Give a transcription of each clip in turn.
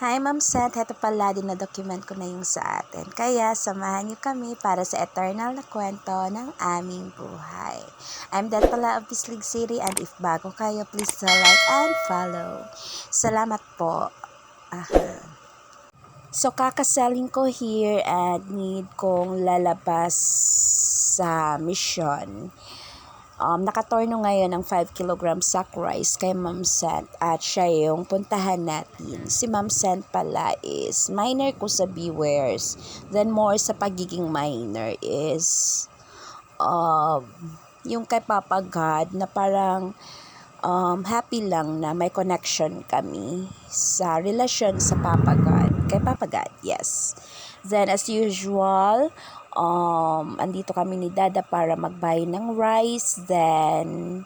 Hi, Ma'am Seth. Ito pala, dinadocument ko na yung sa atin. Kaya, samahan niyo kami para sa eternal na kwento ng aming buhay. I'm that pala of Bislig City and if bago kayo, please to like and follow. Salamat po. Aha. So, kakaselling ko here and need kong lalabas sa mission. Um, nakatorno ngayon ng 5 kg sack rice kay Ma'am Sant at siya yung puntahan natin. Si Ma'am Sant pala is minor ko sa Bewares. Then more sa pagiging minor is um, yung kay Papa God na parang um, happy lang na may connection kami sa relasyon sa Papa God. Kay Papa God, yes. Then as usual, um, andito kami ni Dada para magbay ng rice. Then,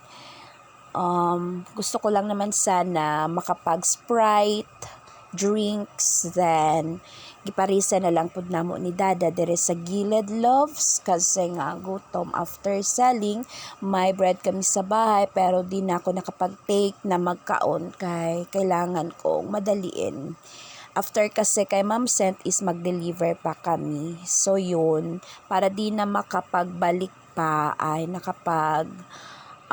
um, gusto ko lang naman sana makapag-sprite, drinks, then, giparisa na lang pud namo ni Dada. Dire sa Gilid Loves kasi nga gutom after selling. May bread kami sa bahay pero di na ako nakapag-take na magkaon kay kailangan kong madaliin after kasi kay Ma'am Sent is mag-deliver pa kami. So yun, para di na makapagbalik pa ay nakapag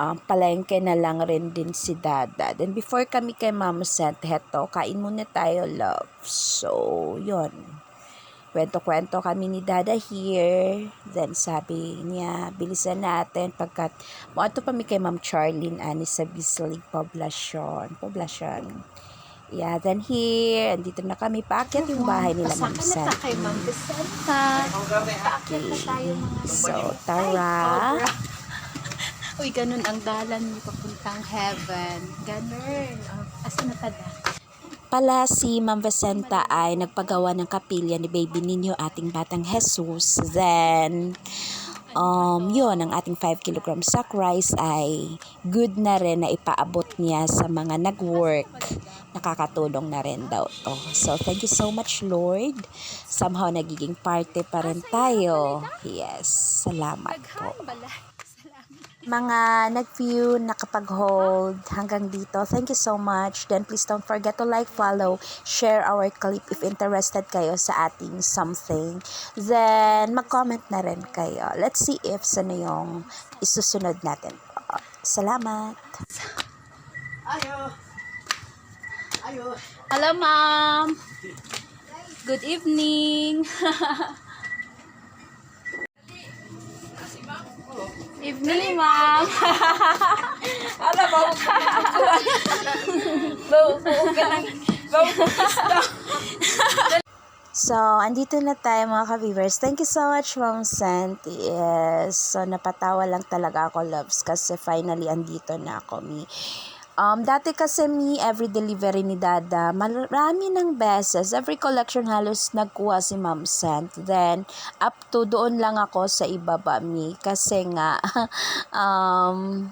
um, palengke na lang rin din si Dada. Then before kami kay Ma'am Sent, heto, kain muna tayo, love. So, yun. Kwento-kwento kami ni Dada here. Then sabi niya, bilisan natin pagkat mo ato pa mi kay Ma'am Charlene ani sa Bislig Poblacion. Poblacion. Yeah, then here, andito na kami. Paakyat yung bahay nila, Ma'am Pasaka na kay Ma'am Vicenta. Paakyat na tayo mga So, tara. Uy, ganun ang dalan mo papuntang heaven. Ganun. Oh, asa na tada? Pala si Ma'am Vicenta ay nagpagawa ng kapilya ni baby ninyo ating batang Jesus. Then, um, yun, ang ating 5 kg sack rice ay good na rin na ipaabot niya sa mga nag-work. Nakakatulong na rin daw to. So, thank you so much, Lord. Somehow, nagiging party pa rin tayo. Yes, salamat po. Mga nag-view, nakapag-hold hanggang dito. Thank you so much. Then please don't forget to like, follow, share our clip if interested kayo sa ating something. Then mag-comment na rin kayo. Let's see if sino yung isusunod natin. Salamat! Hello, ma'am. Good evening. evening, ma'am. Ala, bawa ka Bawa ka ng... So, andito na tayo mga ka-viewers. Thank you so much, Ma'am Sant. Yes. So, napatawa lang talaga ako, loves, kasi finally andito na ako. Mi. Um, dati kasi mi, every delivery ni Dada, marami ng beses, every collection halos nagkuha si Ma'am Sant. Then, up to doon lang ako sa ibaba mi. Kasi nga, um,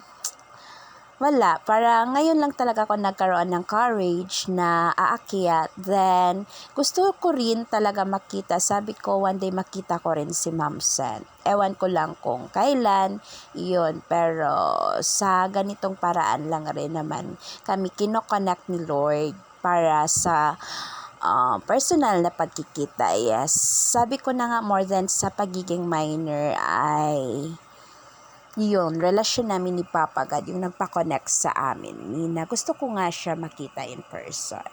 wala. Para ngayon lang talaga ako nagkaroon ng courage na aakyat. Then, gusto ko rin talaga makita. Sabi ko, one day makita ko rin si Ma'am Sen. Ewan ko lang kung kailan, yun. Pero, sa ganitong paraan lang rin naman kami kinoconnect ni Lord para sa uh, personal na pagkikita. Yes. Sabi ko na nga, more than sa pagiging minor ay yun, relasyon namin ni Papa God, yung nagpa-connect sa amin. Nina, gusto ko nga siya makita in person.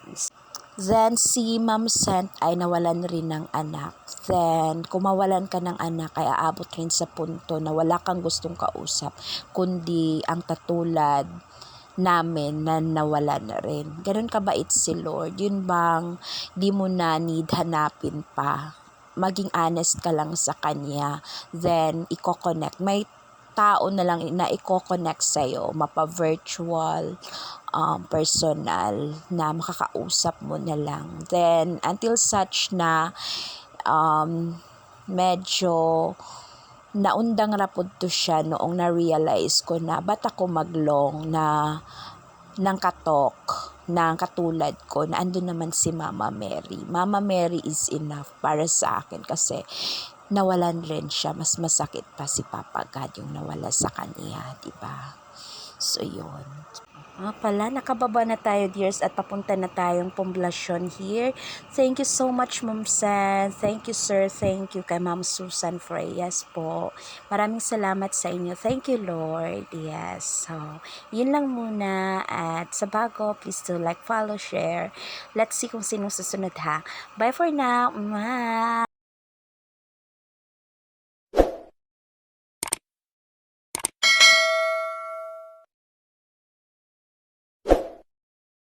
Then, si Ma'am Sant ay nawalan rin ng anak. Then, kung mawalan ka ng anak, ay aabot rin sa punto na wala kang gustong kausap, kundi ang tatulad namin na nawala na rin. Ganun kabait si Lord. Yun bang di mo na need hanapin pa. Maging honest ka lang sa Kanya. Then, i-connect. May tao na lang na i-connect sa'yo, mapa-virtual, um, personal, na makakausap mo na lang. Then, until such na um, medyo naundang rapod to siya noong na-realize ko na ba't ako maglong na ng katok na katulad ko na andun naman si Mama Mary. Mama Mary is enough para sa akin kasi nawalan rin siya. Mas masakit pa si Papa God yung nawala sa kanya, di ba? So, yun. Ah, pala, nakababa na tayo, dears, at papunta na tayong Poblacion here. Thank you so much, Ma'am San. Thank you, sir. Thank you kay Ma'am Susan Freyas po. Maraming salamat sa inyo. Thank you, Lord. Yes. So, yun lang muna. At sa bago, please do like, follow, share. Let's see kung sino susunod ha. Bye for now. Mwah!